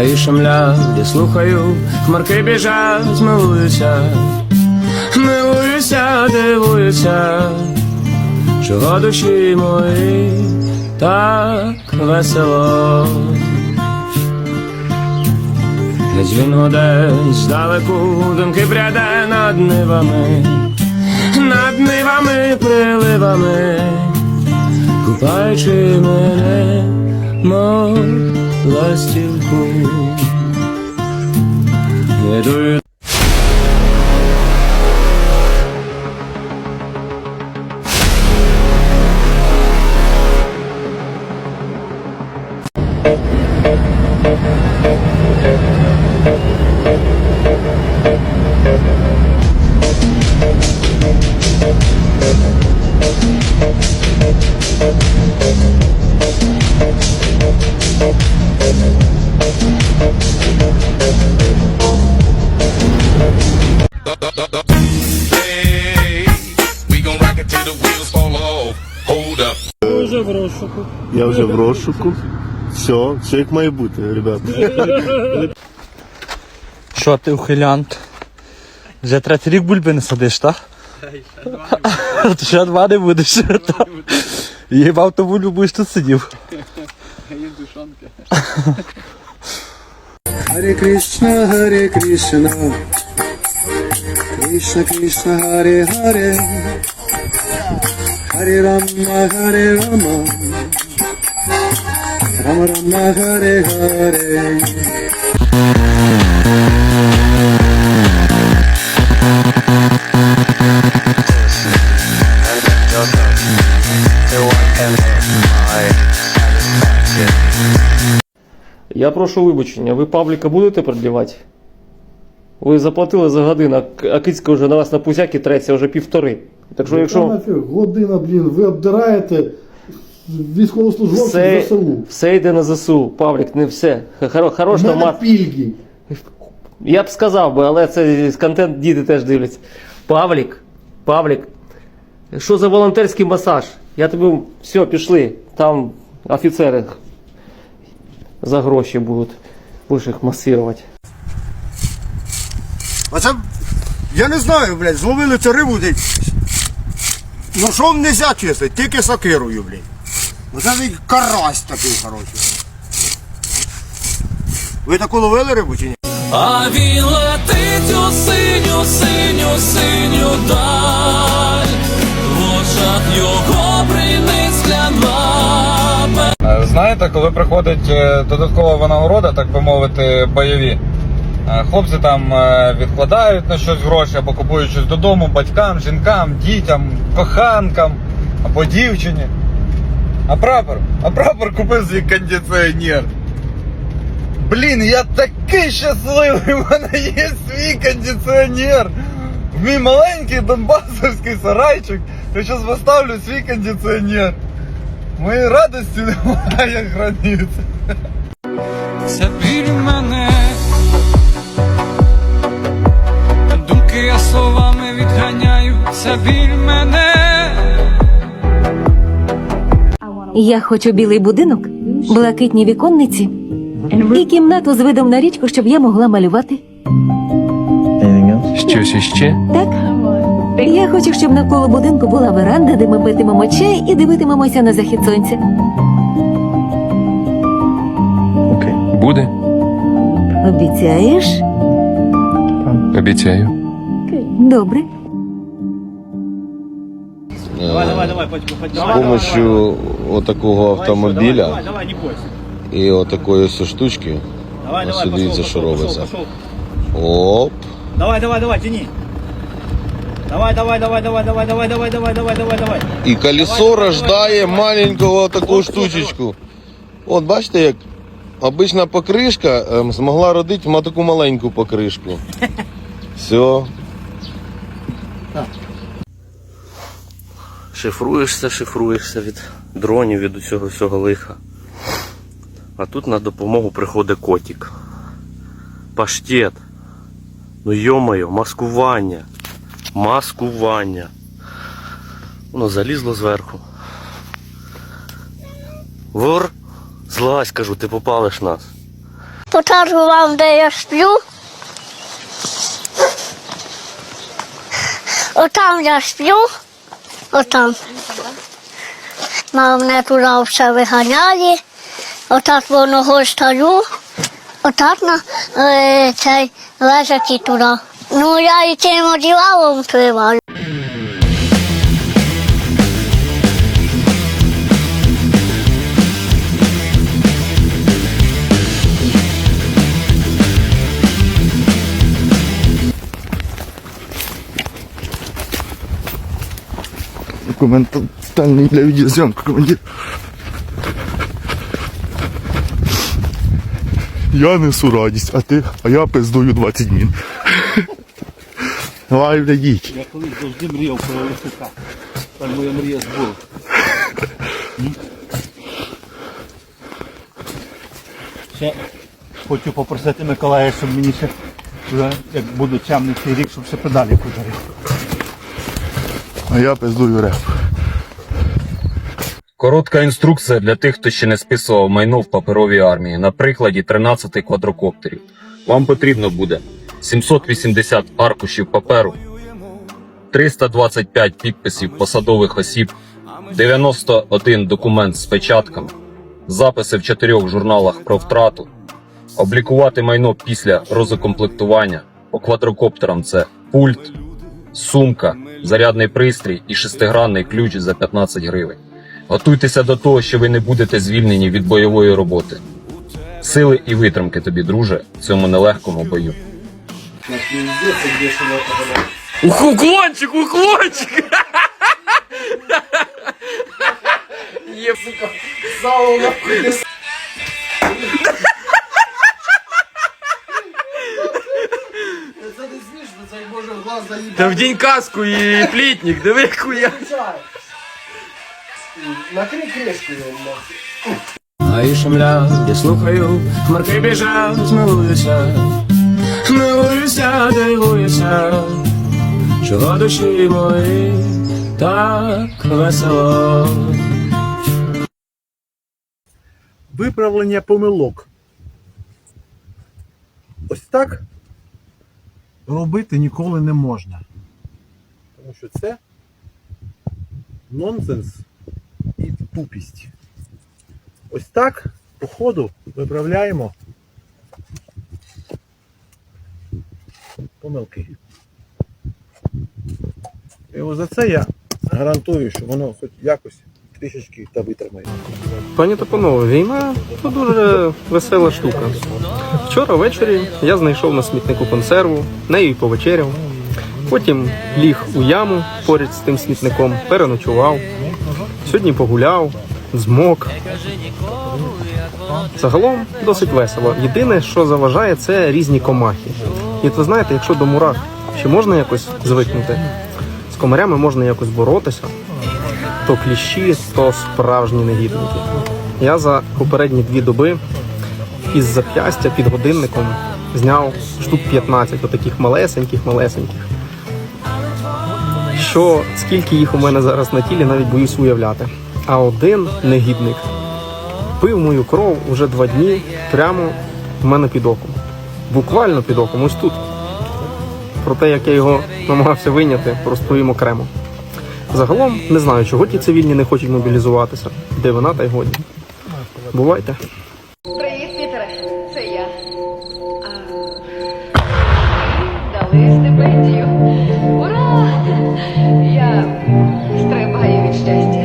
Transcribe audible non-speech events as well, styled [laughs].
Гаї шумлять, я слухаю, хмарки біжать, милуюся, милуюся, дивуюся, чого душі мої так весело. Десь він гуде здалеку, думки пряде над нивами, над нивами, приливами, купаючи мене, мов lasting home. в розшуку. Я вже в розшуку. Все, все як має бути, ребята. Що ти ухилянт? Вже третій рік бульби не садиш, так? Ще два не будеш. Їбав тому будеш тут сидів. Їм душонки. Гарі Кришна, Гарі Кришна. Кришна, Кришна, Гарі, Гарі. Hare Rama, Hare Rama, Rama Rama, Hare Hare. Я прошу вибачення, ви Павліка будете продлівати? Ви заплатили за годину, а Кицька вже на вас на пузяки треться вже півтори. Так що якщо нафіг, година, блін, ви обдираєте військовослужбовців все, ЗСУ. все йде на ЗСУ, Павлік, не все. Хоро, хорош мене мат. пільги. Я б сказав би, але це контент діти теж дивляться. Павлік, Павлік, що за волонтерський масаж? Я тобі все, пішли. Там офіцери за гроші будуть. Будеш їх масирувати. А це, я не знаю, блядь, зловили цю рибу десь. Ножом нельзя чистити, тільки сокирою, блядь. Оце такий карась такий, коротше. Ви таку ловили рибу чи ні? А він летить у синю, синю, синю даль, в очах його лампа. Е, Знаєте, коли приходить е, додаткова винагорода, так би мовити, бойові, хлопці там е, відкладають на щось гроші або купують щось додому батькам, жінкам, дітям, коханкам або дівчині. А прапор? А прапор купив свій кондиціонер. Блін, я такий щасливий, [laughs] у мене є свій кондиціонер. В мій маленький донбасовський сарайчик. Я зараз поставлю свій кондиціонер. Моєї радості немає границь. Біль мене, словами відганяю, це біль мене. Я хочу білий будинок, блакитні віконниці і кімнату з видом на річку, щоб я могла малювати. Щось іще? Так? Я хочу, щоб навколо будинку була веранда, де ми питимемо чай і дивитимемося на захід сонця. Буде. Обіцяєш? Обіцяю. Добре. З помощью отакого автомобіля і отакої ось штучки. Ось дивіться, що робиться. Оп. Давай, давай, давай, тяни. Давай, давай, давай, давай, давай, давай, давай, давай, давай, давай, давай. І колесо рождає маленького таку штучечку. От бачите, як обична покришка ем, змогла родити ма таку маленьку покришку. Все. Шифруєшся, шифруєшся від дронів, від усього всього лиха. А тут на допомогу приходить котик. Паштет. Ну йомайо, маскування. Маскування. Воно залізло зверху. Вор, злазь, кажу, ти попалиш нас. покажу вам, де я сплю. Отам я сплю. Отам. Мама мене туди все виганяє. Отак воно стаю, Отак на е, цей і туди. Ну я і цим одівалом триваю. Документальний для відеозйомки командир. Я несу радість, а ти, а я пиздую 20 мін. Давай, блядь, їдь. Я колись завжди мріяв про Олексука. Так моя мрія збула. Ще хочу попросити Миколая, щоб мені ще, вже, як буду чемний цей рік, щоб ще педалі подарив. А я пиздую реп. Коротка інструкція для тих, хто ще не списував майно в паперовій армії на прикладі 13 квадрокоптерів. Вам потрібно буде 780 аркушів паперу, 325 підписів посадових осіб, 91 документ з печатками, записи в чотирьох журналах про втрату, облікувати майно після розукомплектування. По квадрокоптерам це пульт, сумка, зарядний пристрій і шестигранний ключ за 15 гривень. Готуйтеся до того, що ви не будете звільнені від бойової роботи. Сили і витримки тобі, друже, в цьому нелегкому бою. Уклончик, уклончик! Є, сука, сало нахуй. Та вдінь каску і плітник, диви хуя. Накрий кришку його А і шумлять, я слухаю, хмарки біжать, милуюся, милуюся, дивуюся, чого душі мої так весело. Виправлення помилок. Ось так робити ніколи не можна. Тому що це нонсенс і тупість. Ось так по ходу виправляємо помилки. І ось за це я гарантую, що воно хоч якось трішечки та витримає. Пані та війна це дуже весела штука. Вчора ввечері я знайшов на смітнику консерву, нею й повечеряв. Потім ліг у яму поряд з тим смітником, переночував. Сьогодні погуляв, змок. Загалом досить весело. Єдине, що заважає, це різні комахи. І ви знаєте, якщо до мурах ще можна якось звикнути, з комарями можна якось боротися, то кліщі, то справжні негідники. Я за попередні дві доби із зап'ястя під годинником зняв штук 15 отаких малесеньких, малесеньких. Що скільки їх у мене зараз на тілі, навіть боюсь уявляти. А один негідник пив мою кров уже два дні прямо в мене під оком. Буквально під оком, ось тут. Про те, як я його намагався вийняти, розповім окремо. Загалом не знаю, чого ті цивільні не хочуть мобілізуватися. Де вона, та й годі. Бувайте. Привіт, Пітере, це я. Дали стипендію. Я стрибаю від щастя.